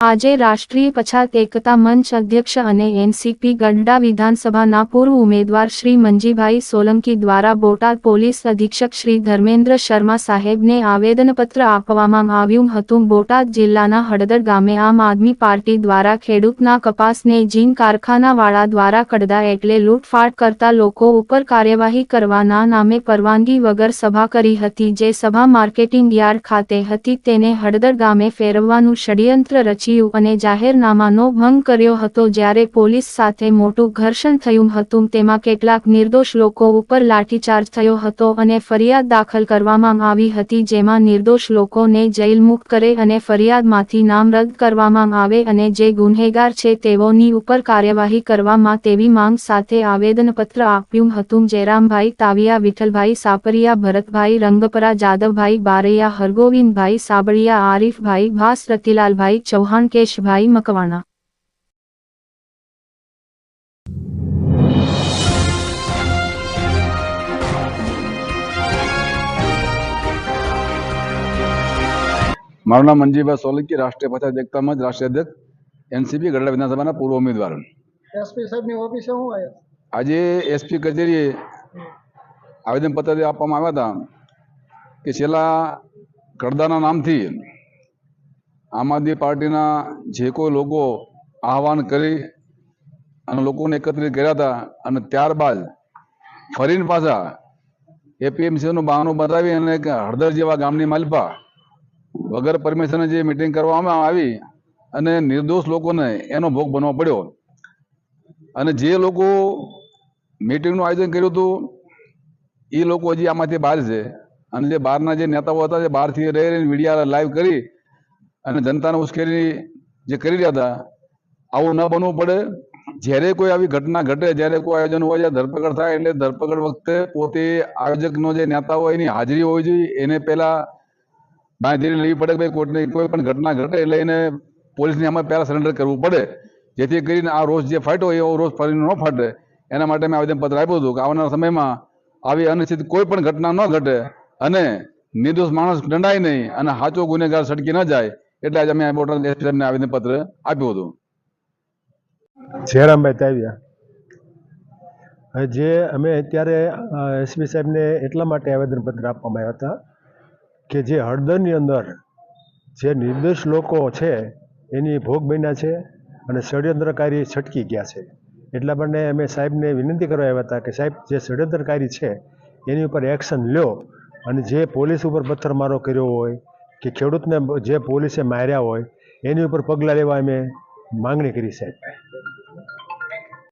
આજે રાષ્ટ્રીય પછાત એકતા મંચ અધ્યક્ષ અને એનસીપી ગઢડા વિધાનસભાના પૂર્વ ઉમેદવાર શ્રી મંજીભાઈ સોલંકી દ્વારા બોટાદ પોલીસ અધિક્ષક શ્રી ધર્મેન્દ્ર શર્મા સાહેબને આવેદનપત્ર આપવામાં આવ્યું હતું. બોટાદ જિલ્લાના હળદર ગામે આમ આદમી પાર્ટી દ્વારા ખેડૂતના કપાસને જીન કારખાનાવાળા દ્વારા કડદા એટલે લૂંટફાટ કરતા લોકો ઉપર કાર્યવાહી કરવાના નામે પરવાનગી વગર સભા કરી હતી. જે સભા માર્કેટિંગ યાર્ડ ખાતે હતી તેને હળદર ગામે ફેરવવાનું ષડયંત્ર રચ્યું અને જાહેરનામાનો ભંગ કર્યો હતો જ્યારે પોલીસ સાથે મોટું ઘર્ષણ થયું હતું, તેમાં કેટલાક નિર્દોષ લોકો ઉપર લાઠીચાર્જ થયો હતો અને ફરિયાદ દાખલ કરવામાં આવી હતી, જેમાં નિર્દોષ લોકોને જેલ કરે અને ફરિયાદમાંથી નામ રદ કરવામાં આવે અને જે ગુન્હેગાર છે તેઓની ઉપર કાર્યવાહી કરવામાં તેવી માંગ સાથે આવેદનપત્ર આપ્યું હતું. જયરામભાઈ તાવિયા, વિઠ્ઠલભાઈ સાપરિયા, ભરતભાઈ રંગપરા, જાદવભાઈ બારૈયા, હરગોવિંદભાઈ સાબળિયા, આરીફભાઈ ભાસ, રતિલાલભાઈ ચૌહાણ કેશભાઈ મકવાણા. મારું નામ મંજીભાઈ સોલંકી રાષ્ટ્રીય પંચાયત એકતા મંચ રાષ્ટ્રીય અધ્યક્ષ એનસીપી ગઢડા વિધાનસભાના પૂર્વ ઉમેદવાર. એસપી સાહેબની ઓફિસે હું આવ્યો આજે એસપી કચેરીએ આવેદનપત્ર આપવામાં આવ્યા હતા કે છેલ્લા ગઢડાના નામથી આમ આદમી પાર્ટીના જે કોઈ લોકો આહવાન કરી અને લોકોને એકત્રિત કર્યા હતા અને ત્યારબાદ ફરીને પાછા એપીએમસીનું બહાનું બતાવી અને હળદર જેવા ગામની માલપા વગર પરમિશને જે મિટિંગ કરવામાં આવી અને નિર્દોષ લોકોને એનો ભોગ બનવો પડ્યો. અને જે લોકો મિટિંગનું આયોજન કર્યું હતું એ લોકો હજી આમાંથી બહાર છે. અને જે બહારના જે નેતાઓ હતા, જે બહારથી રહી રહીને મીડિયા લાઈવ કરી અને જનતાને ઉશ્કેરી જે કરી રહ્યા હતા, આવું ન બનવું પડે. જ્યારે કોઈ આવી ઘટના ઘટે, જ્યારે કોઈ આયોજન હોય, જ્યારે ધરપકડ થાય, એટલે ધરપકડ વખતે પોતે આયોજકનો જે નેતા હોય, એની હાજરી હોવી જોઈએ. એને પહેલા બાંધીને લેવી પડે કે ભાઈ કોર્ટની કોઈ પણ ઘટના ઘટે, એટલે એને પોલીસની આમાં પહેલા સરેન્ડર કરવું પડે. જેથી કરીને આ રોષ જે ફાટ્યો એવો રોષ ફરીને ન ફાટે. એના માટે મેં આવેદનપત્ર આપ્યું હતું કે આવનારા સમયમાં આવી અનિશ્ચિત કોઈ પણ ઘટના ન ઘટે અને નિર્દોષ માણસ દંડાય નહીં અને સાચો ગુનેગાર સટકી ન જાય. એટલે આજે અમે બોટાદ એસપી સાહેબને આવેદનપત્ર આપ્યું હતું. જયરામભાઈ તાવ્યા. જે અમે અત્યારે એસપી સાહેબને એટલા માટે આવેદનપત્ર આપવામાં આવ્યા હતા કે જે હળદરની અંદર જે નિર્દોષ લોકો છે, એની ભોગ બન્યા છે અને ષડયંત્રકારી છટકી ગયા છે. એટલા માટે અમે સાહેબને વિનંતી કરવા આવ્યા હતા કે સાહેબ, જે ષડયંત્રકારી છે, એની ઉપર એક્શન લ્યો અને જે પોલીસ ઉપર પથ્થરમારો કર્યો હોય કે ખેડૂતને જે પોલીસે માર્યા હોય એની ઉપર પગલાં લેવા અમે માંગણી કરી સાહેબ.